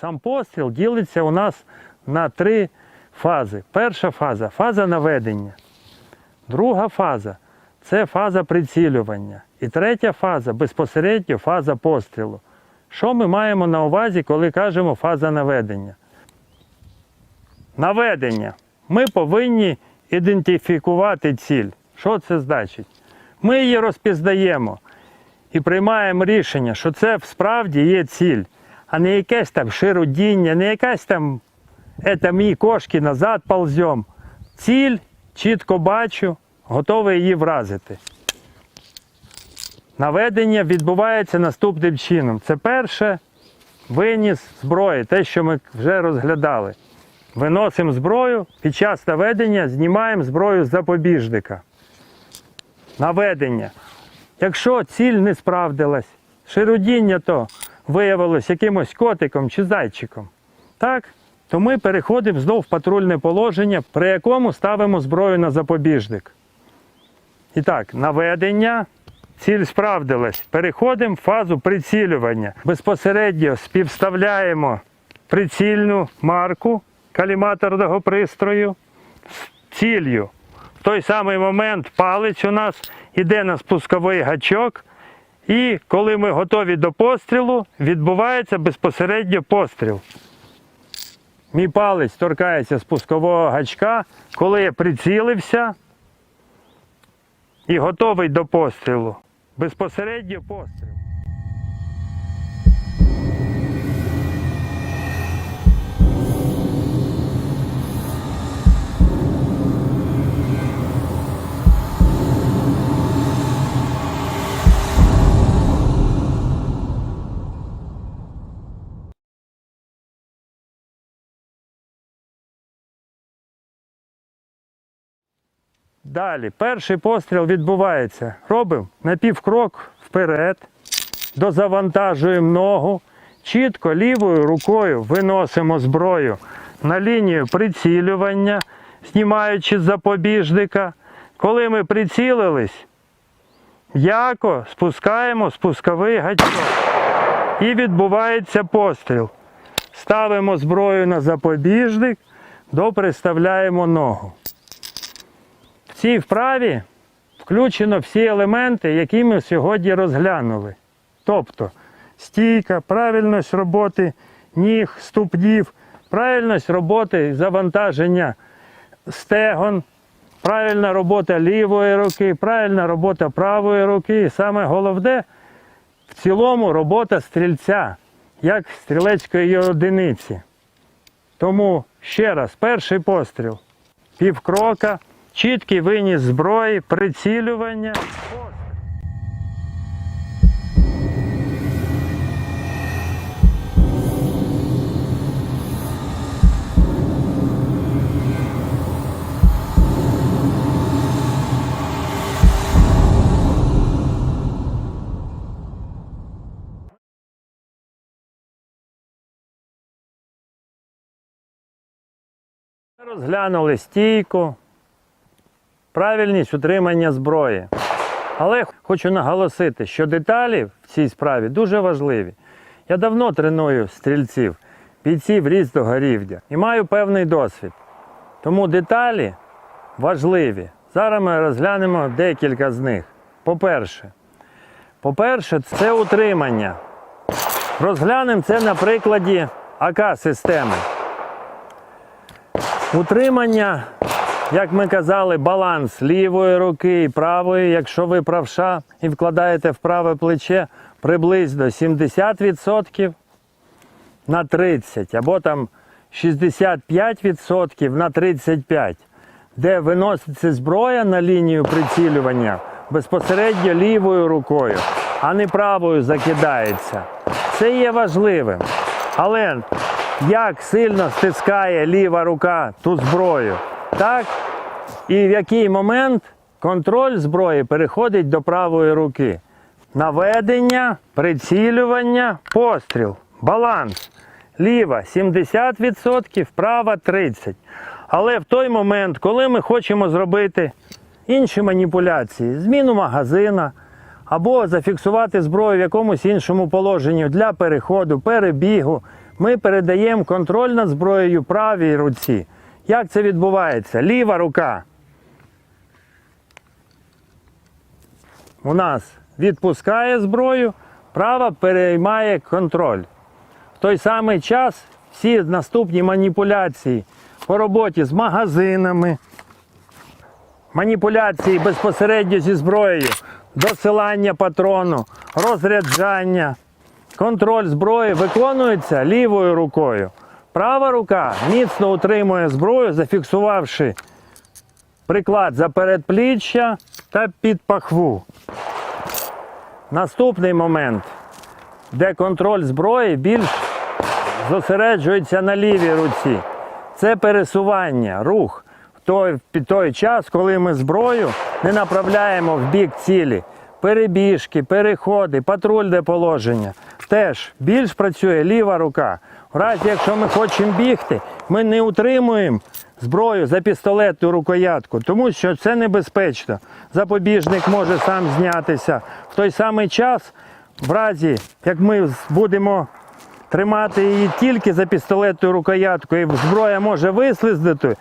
Сам постріл ділиться у нас на три фази. Перша фаза фаза наведення. Друга фаза це фаза прицілювання. І третя фаза безпосередньо фаза пострілу. Що ми маємо на увазі, коли кажемо фаза наведення? Наведення. Ми повинні ідентифікувати ціль. Що це значить? Ми її розпізнаємо і приймаємо рішення, що це справді є ціль, а не якесь там широдіння, не якась там это мій кошки назад ползем. Ціль чітко бачу, готовий її вразити. Наведення відбувається наступним чином. Це перше виніс зброї, те, що ми вже розглядали. Виносимо зброю, під час наведення знімаємо зброю з запобіжника. Наведення. Якщо ціль не справдилась, широдіння то виявилось якимось котиком чи зайчиком, так, то ми переходимо знов в патрульне положення, при якому ставимо зброю на запобіжник. І так, наведення, ціль справдилась. Переходимо в фазу прицілювання. Безпосередньо співставляємо прицільну марку каліматорного пристрою з ціллю. В той самий момент палець у нас іде на спусковий гачок, і коли ми готові до пострілу, відбувається безпосередньо постріл. Мій палець торкається спускового гачка, коли я прицілився і готовий до пострілу. Безпосередньо постріл. Далі, перший постріл відбувається. Робимо на півкрок вперед, дозавантажуємо ногу, чітко лівою рукою виносимо зброю на лінію прицілювання, знімаючи запобіжника. Коли ми прицілились, яко спускаємо спусковий гачок. І відбувається постріл. Ставимо зброю на запобіжник, доприставляємо ногу. Цій вправі включено всі елементи, які ми сьогодні розглянули. Тобто стійка, правильність роботи ніг, ступнів, правильність роботи завантаження стегон, правильна робота лівої руки, правильна робота правої руки. І саме головне в цілому робота стрільця, як стрілецької одиниці. Тому ще раз, перший постріл, півкрока, чіткий виніс зброї, прицілювання. Розглянули стійку, правильність утримання зброї. Але хочу наголосити, що деталі в цій справі дуже важливі. Я давно треную стрільців, бійців різного рівня і маю певний досвід. Тому деталі важливі. Зараз ми розглянемо декілька з них. По-перше, по-перше, це утримання. Розглянемо це на прикладі АК-системи. Утримання, як ми казали, баланс лівої руки і правої. Якщо ви правша і вкладаєте в праве плече приблизно 70% на 30, або там 65% на 35, де виноситься зброя на лінію прицілювання безпосередньо лівою рукою, а не правою закидається. Це є важливим. Але як сильно стискає ліва рука ту зброю, так і в який момент контроль зброї переходить до правої руки. Наведення, прицілювання, постріл, баланс. Ліва 70%, права 30%. Але в той момент, коли ми хочемо зробити інші маніпуляції, зміну магазина або зафіксувати зброю в якомусь іншому положенні для переходу, перебігу, ми передаємо контроль над зброєю правій руці. Як це відбувається? Ліва рука у нас відпускає зброю, права переймає контроль. В той самий час всі наступні маніпуляції по роботі з магазинами, маніпуляції безпосередньо зі зброєю, досилання патрону, розряджання, контроль зброї виконується лівою рукою. Права рука міцно утримує зброю, зафіксувавши приклад за передпліччя та під пахву. Наступний момент, де контроль зброї більш зосереджується на лівій руці. Це пересування, рух той, під той час, коли ми зброю не направляємо в бік цілі. Перебіжки, переходи, патрульне положення. Теж більш працює ліва рука. В разі, якщо ми хочемо бігти, ми не утримуємо зброю за пістолетну рукоятку, тому що це небезпечно. Запобіжник може сам знятися. В той самий час, в разі, як ми будемо тримати її тільки за пістолетною рукояткою, і зброя може вислизнути,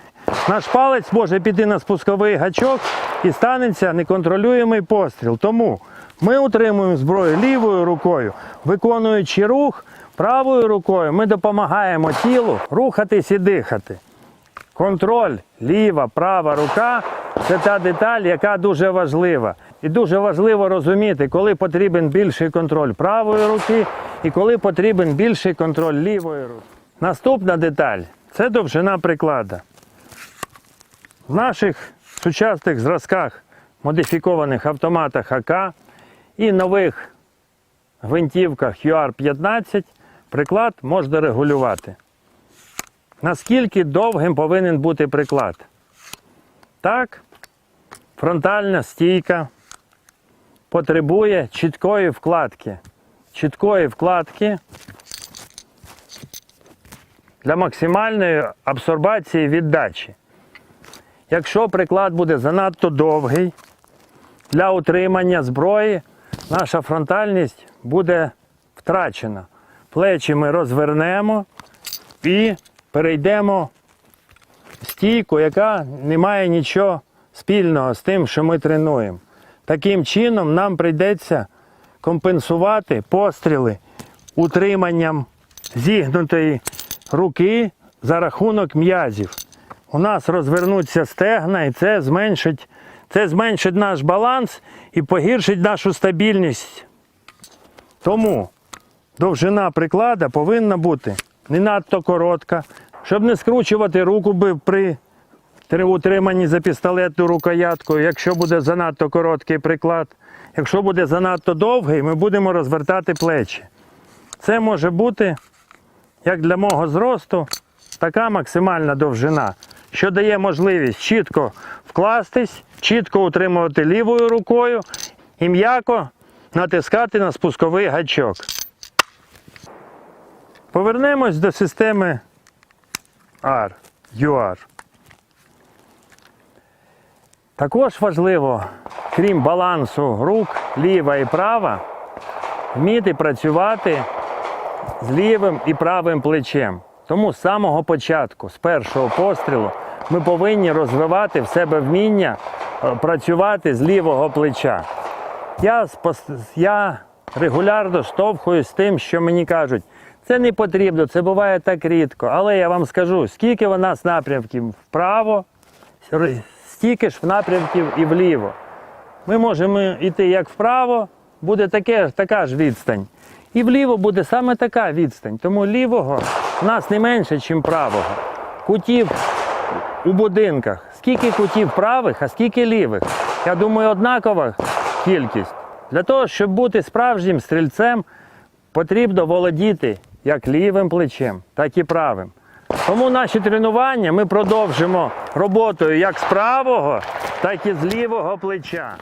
наш палець може піти на спусковий гачок і станеться неконтролюємий постріл. Тому ми утримуємо зброю лівою рукою, виконуючи рух правою рукою, ми допомагаємо тілу рухатись і дихати. Контроль ліва, права рука це та деталь, яка дуже важлива. І дуже важливо розуміти, коли потрібен більший контроль правої руки і коли потрібен більший контроль лівої руки. Наступна деталь це довжина приклада. В наших сучасних зразках модифікованих автоматах АК і нових гвинтівках UR-15 приклад можна регулювати. Наскільки довгим повинен бути приклад? Так, фронтальна стійка потребує чіткої вкладки. Чіткої вкладки для максимальної абсорбації віддачі. Якщо приклад буде занадто довгий, для утримання зброї наша фронтальність буде втрачена. Плечі ми розвернемо і перейдемо в стійку, яка не має нічого спільного з тим, що ми тренуємо. Таким чином нам прийдеться компенсувати постріли утриманням зігнутої руки за рахунок м'язів. У нас розвернуться стегна, і це зменшить, це зменшить наш баланс і погіршить нашу стабільність. Тому довжина приклада повинна бути не надто коротка, щоб не скручувати руку при утриманні за пістолетну рукоятку, якщо буде занадто короткий приклад. Якщо буде занадто довгий, ми будемо розвертати плечі. Це може бути, як для мого зросту, така максимальна довжина, що дає можливість чітко вкластись, чітко утримувати лівою рукою і м'яко натискати на спусковий гачок. Повернемось до системи R, UR. Також важливо, крім балансу рук ліва і права, вміти працювати з лівим і правим плечем. Тому з самого початку, з першого пострілу, ми повинні розвивати в себе вміння е, працювати з лівого плеча. Я, я регулярно штовхуюсь з тим, що мені кажуть, це не потрібно, це буває так рідко. Але я вам скажу, скільки у нас напрямків вправо, стільки ж в напрямків і вліво. Ми можемо йти як вправо, буде таке, така ж відстань. І вліво буде саме така відстань. Тому лівого в нас не менше, ніж правого. Кутів у будинках. Скільки кутів правих, а скільки лівих? Я думаю, однакова кількість. Для того, щоб бути справжнім стрільцем, потрібно володіти як лівим плечем, так і правим. Тому наші тренування ми продовжимо роботою як з правого, так і з лівого плеча.